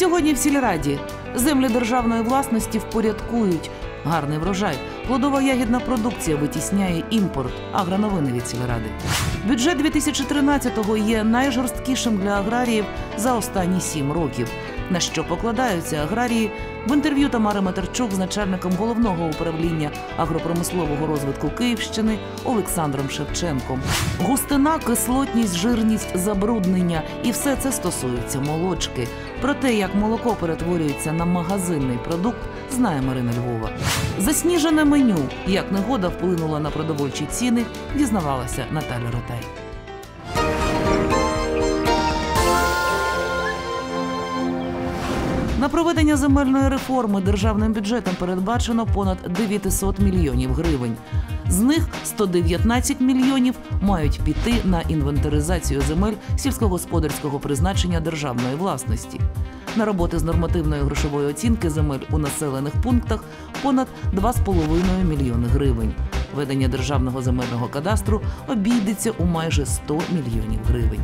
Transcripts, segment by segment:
Сьогодні в сільраді землі державної власності впорядкують. Гарний врожай. Плодова ягідна продукція витісняє імпорт. Агроновини від сільради. Бюджет 2013-го є найжорсткішим для аграріїв за останні сім років. На що покладаються аграрії в інтерв'ю Тамари Матерчук з начальником головного управління агропромислового розвитку Київщини Олександром Шевченком. Густина, кислотність, жирність, забруднення і все це стосується молочки. Про те, як молоко перетворюється на магазинний продукт, знає Марина Львова. Засніжене меню, як негода вплинула на продовольчі ціни, дізнавалася Наталя Ротай. На проведення земельної реформи державним бюджетом передбачено понад 900 мільйонів гривень. З них 119 мільйонів мають піти на інвентаризацію земель сільськогосподарського призначення державної власності. На роботи з нормативної грошової оцінки земель у населених пунктах понад 2,5 мільйони гривень. Ведення державного земельного кадастру обійдеться у майже 100 мільйонів гривень.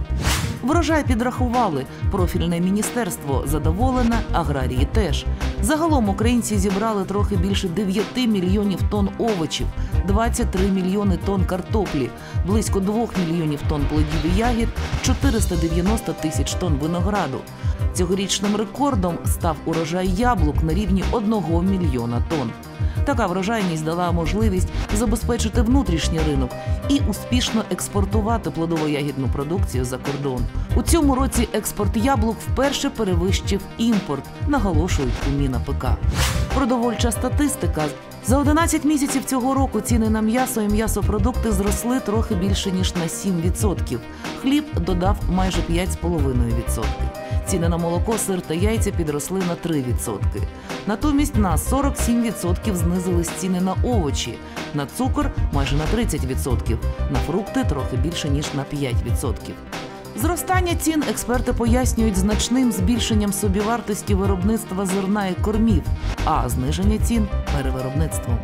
Врожай підрахували. Профільне міністерство задоволене, аграрії теж. Загалом українці зібрали трохи більше 9 мільйонів тонн овочів, 23 мільйони тонн картоплі, близько 2 мільйонів тонн плодів і ягід, 490 тисяч тонн винограду. Цьогорічним рекордом став урожай яблук на рівні 1 мільйона тонн. Така врожайність дала можливість забезпечити внутрішній ринок і успішно експортувати плодово-ягідну продукцію за кордон. У цьому році експорт яблук вперше перевищив імпорт, наголошують у МінАПК. Продовольча статистика. За 11 місяців цього року ціни на м'ясо і м'ясопродукти зросли трохи більше ніж на 7%. Хліб додав майже 5,5%. Ціни на молоко, сир та яйця підросли на 3%. Натомість на 47% знизились ціни на овочі, на цукор майже на 30%, на фрукти трохи більше ніж на 5%. Зростання цін експерти пояснюють значним збільшенням собівартості виробництва зерна і кормів, а зниження цін перевиробництвом.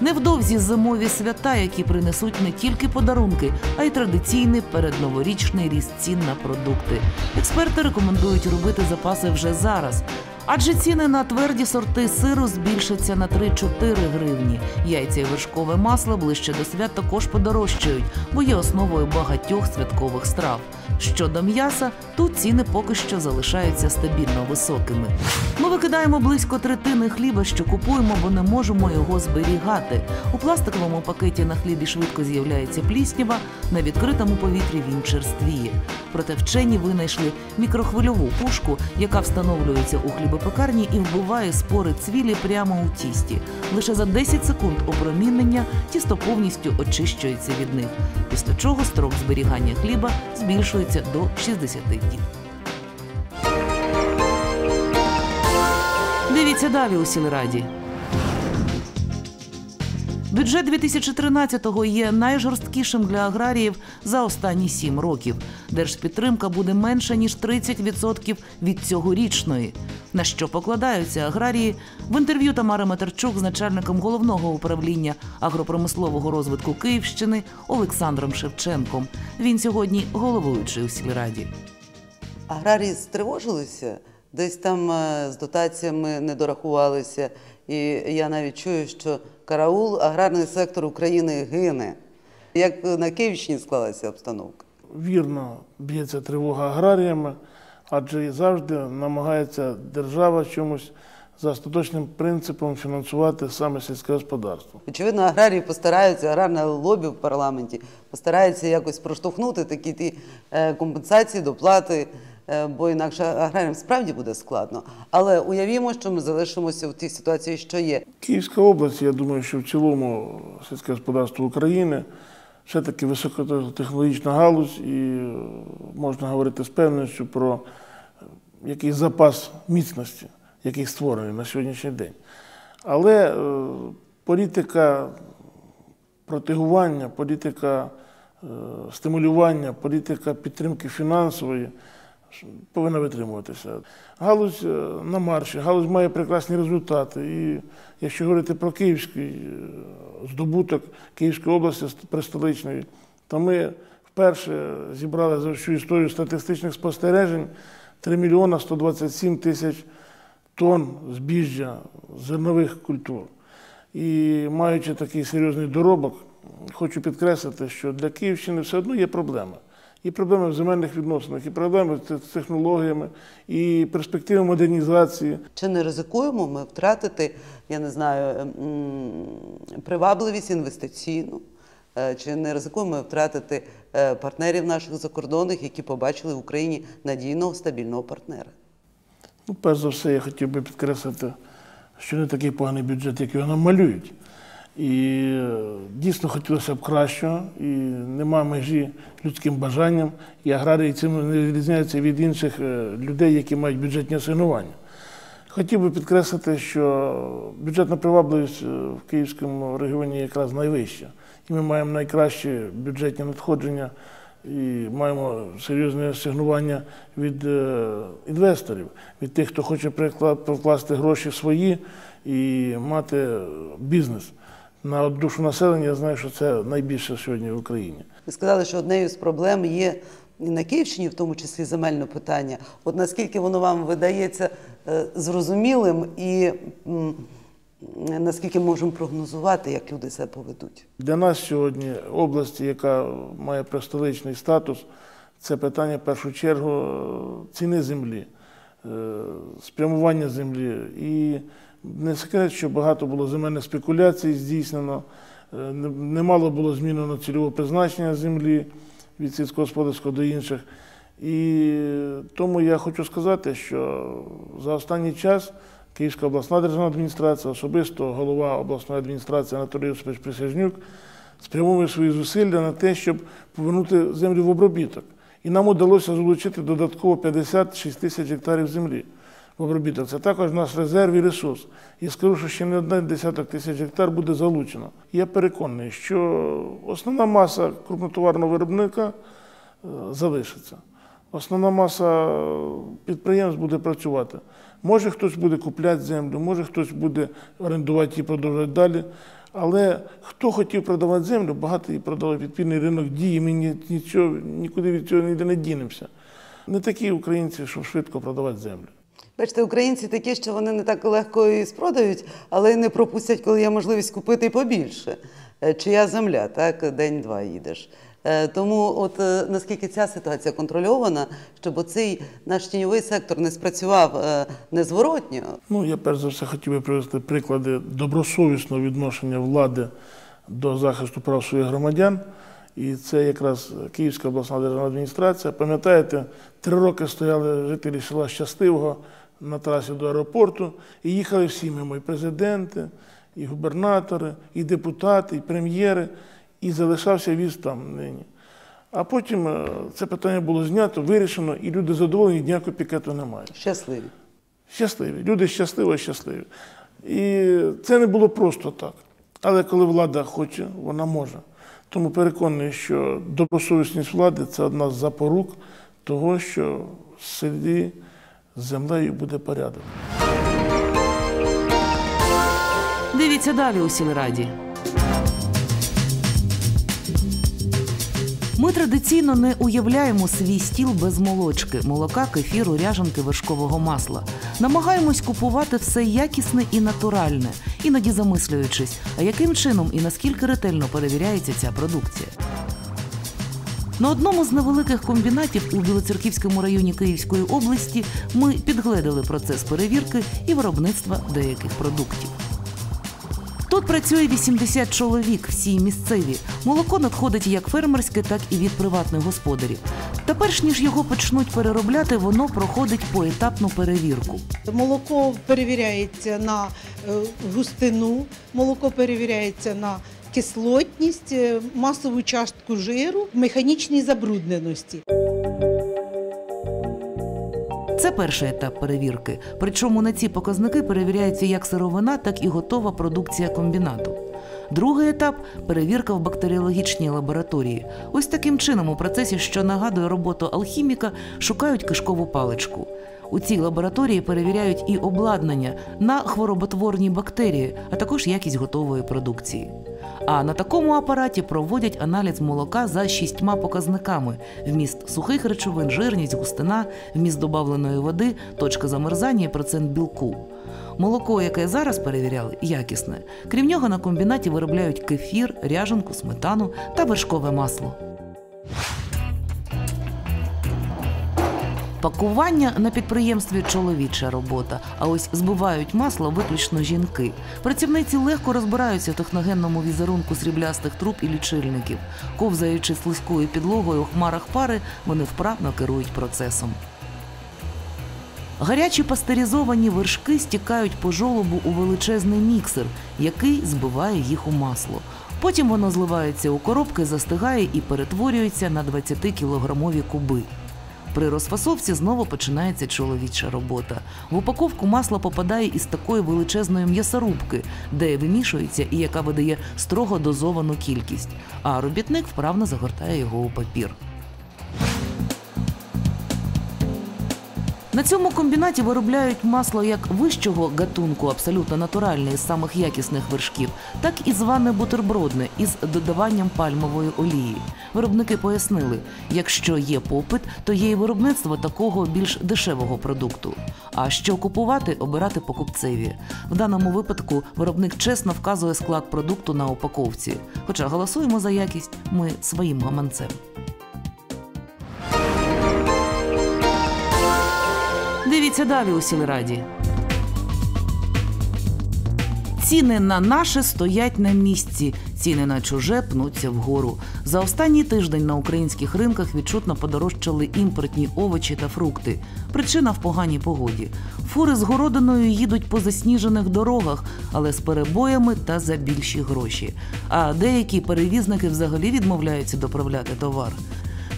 Невдовзі зимові свята, які принесуть не тільки подарунки, а й традиційний передноворічний ріст цін на продукти. Експерти рекомендують робити запаси вже зараз. Адже ціни на тверді сорти сиру збільшаться на 3-4 гривні. Яйця і вершкове масло ближче до свят також подорожчають, бо є основою багатьох святкових страв. Щодо м'яса, тут ціни поки що залишаються стабільно високими. Ми викидаємо близько третини хліба, що купуємо, бо не можемо його зберігати. У пластиковому пакеті на хлібі швидко з'являється пліснява, на відкритому повітрі він черствіє. Проте вчені винайшли мікрохвильову пушку, яка встановлюється у хлібопекарні і вбиває спори цвілі прямо у тісті. Лише за 10 секунд опромінення тісто повністю очищується від них, після чого строк зберігання хліба збільшується до 60 днів. Дивіться далі у сільраді. Бюджет 2013-го є найжорсткішим для аграріїв за останні сім років. Держпідтримка буде менша ніж 30% від цьогорічної. На що покладаються аграрії в інтерв'ю Тамари Матерчук з начальником головного управління агропромислового розвитку Київщини Олександром Шевченком. Він сьогодні головуючий у сільраді. Аграрії стривожилися, десь там е, з дотаціями не дорахувалися. І я навіть чую, що караул, аграрний сектор України гине. Як на Київщині склалася обстановка? Вірно б'ється тривога аграріями, адже завжди намагається держава чомусь за остаточним принципом фінансувати саме сільське господарство. Очевидно, аграрії постараються, аграрне лобі в парламенті постараються якось проштовхнути такі ті е, компенсації, доплати, е, бо інакше аграріям справді буде складно. Але уявімо, що ми залишимося в тій ситуації, що є. Київська область, я думаю, що в цілому сільське господарство України все-таки високотехнологічна галузь, і е, можна говорити з певністю про якийсь запас міцності, який створений на сьогоднішній день. Але е, політика протигування, політика е, стимулювання, політика підтримки фінансової повинна витримуватися. Галузь е, на марші, галузь має прекрасні результати. І якщо говорити про київський е, здобуток Київської області престоличної, то ми вперше зібрали за всю історію статистичних спостережень 3 мільйона 127 тисяч тонн збіжжя зернових культур. І маючи такий серйозний доробок, хочу підкреслити, що для Київщини все одно є проблема. І проблеми в земельних відносинах, і проблеми з технологіями, і перспективи модернізації. Чи не ризикуємо ми втратити, я не знаю, привабливість інвестиційну? Е, Чи не ризикуємо ми втратити е, партнерів наших закордонних, які побачили в Україні надійного стабільного партнера? Ну, перш за все, я хотів би підкреслити, що не такий поганий бюджет, як його нам малюють. І е, дійсно хотілося б кращого, і нема межі людським бажанням, і аграрії цим не відрізняються від інших е, людей, які мають бюджетні асигнування. Хотів би підкреслити, що бюджетна привабливість е, в Київському регіоні якраз найвища. І ми маємо найкращі бюджетні надходження і маємо серйозне асигнування від інвесторів, від тих, хто хоче вкласти гроші свої і мати бізнес. На душу населення я знаю, що це найбільше сьогодні в Україні. Ви сказали, що однією з проблем є і на Київщині, в тому числі земельне питання. От наскільки воно вам видається е, зрозумілим і наскільки можемо прогнозувати, як люди себе поведуть? Для нас сьогодні області, яка має престоличний статус, це питання в першу чергу е, ціни землі, е, спрямування землі. І не секрет, що багато було земельних спекуляцій здійснено, е, немало було змінено цільове призначення землі від сільськогосподарського до інших. І тому я хочу сказати, що за останній час Київська обласна державна адміністрація, особисто голова обласної адміністрації Анатолій Йосипович Присяжнюк, спрямовує свої зусилля на те, щоб повернути землю в обробіток. І нам вдалося залучити додатково 56 тисяч гектарів землі обробіток. Це також наш резерв і ресурс. І скажу, що ще не один десяток тисяч гектар буде залучено. Я переконаний, що основна маса крупнотоварного виробника е, залишиться. Основна маса підприємств буде працювати. Може хтось буде купляти землю, може хтось буде орендувати і продовжувати далі. Але хто хотів продавати землю, багато її продали. Відповідний ринок дії, ми ні- нічого, нікуди від цього ніде не дінемося. Не такі українці, щоб швидко продавати землю. Бачите, українці такі, що вони не так легко і спродають, але не пропустять, коли є можливість купити побільше. Е, Чия земля, так, день-два їдеш. Е, Тому, от е, наскільки ця ситуація контрольована, щоб оцей наш тіньовий сектор не спрацював незворотньо, Ну, я перш за все хотів би привести приклади добросовісного відношення влади до захисту прав своїх громадян. І це якраз Київська обласна державна адміністрація. Пам'ятаєте, три роки стояли жителі села Щастивого на трасі до аеропорту і їхали всі мимо, і президенти, і губернатори, і депутати, і прем'єри, і залишався віз там нині. А потім е, це питання було знято, вирішено, і люди задоволені, ніякого пікету немає. щасливі. Щасливі. Люди щасливі, щасливі. І це не було просто так. Але коли влада хоче, вона може. Тому переконаний, що добросовісність влади це одна з запорук того, що в селі з землею буде порядок. Дивіться далі у сільраді. Ми традиційно не уявляємо свій стіл без молочки, молока, кефіру, ряжанки, вершкового масла. Намагаємось купувати все якісне і натуральне, іноді замислюючись, а яким чином і наскільки ретельно перевіряється ця продукція. На одному з невеликих комбінатів у Білоцерківському районі Київської області ми підгледали процес перевірки і виробництва деяких продуктів. Тут працює 80 чоловік, всі місцеві. Молоко надходить як фермерське, так і від приватних господарів. Та перш ніж його почнуть переробляти, воно проходить поетапну перевірку. Молоко перевіряється на е, густину, молоко перевіряється на кислотність, е, масову частку жиру, механічній забрудненості. Це перший етап перевірки. Причому на ці показники перевіряється як сировина, так і готова продукція комбінату. Другий етап перевірка в бактеріологічній лабораторії. Ось таким чином у процесі, що нагадує роботу алхіміка, шукають кишкову паличку. У цій лабораторії перевіряють і обладнання на хвороботворні бактерії, а також якість готової продукції. А на такому апараті проводять аналіз молока за шістьма показниками: вміст сухих речовин, жирність, густина, вміст добавленої води, точка замерзання і процент білку. Молоко, яке зараз перевіряли, якісне. Крім нього, на комбінаті виробляють кефір, ряженку, сметану та вершкове масло. Пакування на підприємстві чоловіча робота, а ось збивають масло виключно жінки. Працівниці легко розбираються в техногенному візерунку сріблястих труб і лічильників. Ковзаючи слизькою підлогою у хмарах пари, вони вправно керують процесом. Гарячі пастеризовані вершки стікають по жолобу у величезний міксер, який збиває їх у масло. Потім воно зливається у коробки, застигає і перетворюється на 20-кілограмові куби. При розфасовці знову починається чоловіча робота. В упаковку масло попадає із такої величезної м'ясорубки, де вимішується і яка видає строго дозовану кількість. А робітник вправно загортає його у папір. На цьому комбінаті виробляють масло як вищого гатунку, абсолютно натуральне з самих якісних вершків, так і зване бутербродне із додаванням пальмової олії. Виробники пояснили, якщо є попит, то є і виробництво такого більш дешевого продукту. А що купувати, обирати покупцеві. В даному випадку виробник чесно вказує склад продукту на упаковці. Хоча голосуємо за якість ми своїм гаманцем. Далі у сільраді. Ціни на наше стоять на місці. Ціни на чуже пнуться вгору. За останній тиждень на українських ринках відчутно подорожчали імпортні овочі та фрукти. Причина в поганій погоді. Фури з городиною їдуть по засніжених дорогах, але з перебоями та за більші гроші. А деякі перевізники взагалі відмовляються доправляти товар.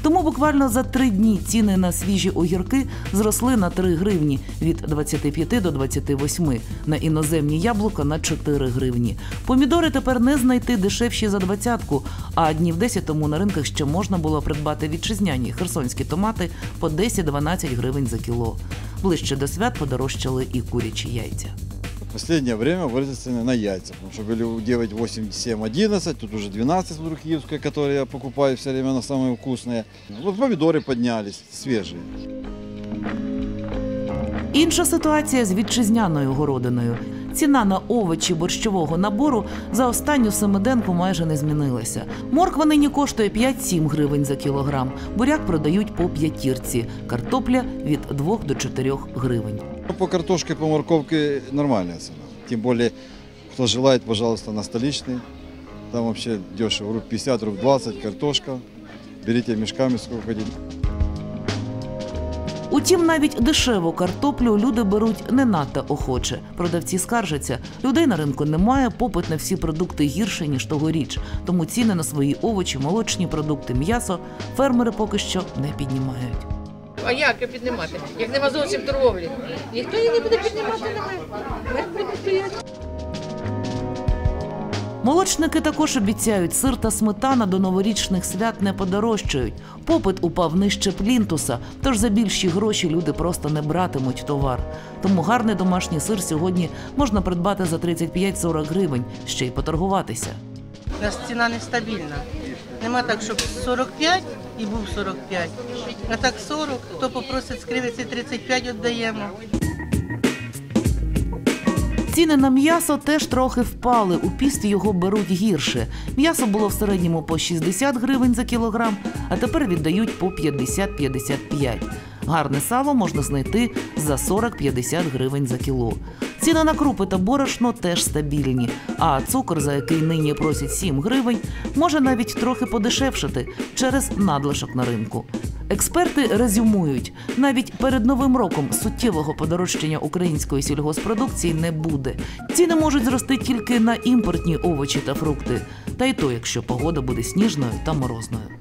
Тому буквально за три дні ціни на свіжі огірки зросли на 3 гривні від 25 до 28, на іноземні яблука на 4 гривні. Помідори тепер не знайти дешевші за двадцятку, а днів 10 тому на ринках ще можна було придбати вітчизняні херсонські томати по 10-12 гривень за кіло. Ближче до свят подорожчали і курячі яйця В последнее время выросли цены на яйца, потому что были у 9, 8, 7, 11, тут уже 12 вдруг киевская, которые я покупаю все время на самые вкусные. Вот помидоры поднялись, свежие. Інша ситуація з вітчизняною городиною. Ціна на овочі борщового набору за останню семиденку майже не змінилася. Морква нині коштує 5-7 гривень за кілограм. Буряк продають по п'ятірці, картопля від 2 до 4 гривень. Ну, По картошке, по морковке нормальная цена. Тем более, кто желает, пожалуйста, на столичный. Там вообще дешево, руб 50, руб 20, картошка. Берите мешками сколько хотите. Утім, навіть дешеву картоплю люди беруть не надто охоче. Продавці скаржаться, людей на ринку немає, попит на всі продукти гірше ніж тогоріч. Тому ціни на свої овочі, молочні продукти, м'ясо фермери поки що не піднімають. А як її піднімати? Як нема зовсім торговлі? Ніхто її не буде піднімати на? Молочники також обіцяють, сир та сметана до новорічних свят не подорожчають. Попит упав нижче плінтуса, тож за більші гроші люди просто не братимуть товар. Тому гарний домашній сир сьогодні можна придбати за 35-40 гривень, ще й поторгуватися. У нас ціна нестабільна. Нема так, щоб 45 і був 45. А так 40, хто попросить скривиці 35 віддаємо. Ціни на м'ясо теж трохи впали. У піст його беруть гірше. М'ясо було в середньому по 60 гривень за кілограм, а тепер віддають по 50-55. Гарне сало можна знайти за 40-50 гривень за кіло. Ціни на крупи та борошно теж стабільні, а цукор, за який нині просять 7 гривень, може навіть трохи подешевшати через надлишок на ринку. Експерти резюмують, навіть перед новим роком суттєвого подорожчання української сільгоспродукції не буде. Ціни можуть зрости тільки на імпортні овочі та фрукти, та й то, якщо погода буде сніжною та морозною.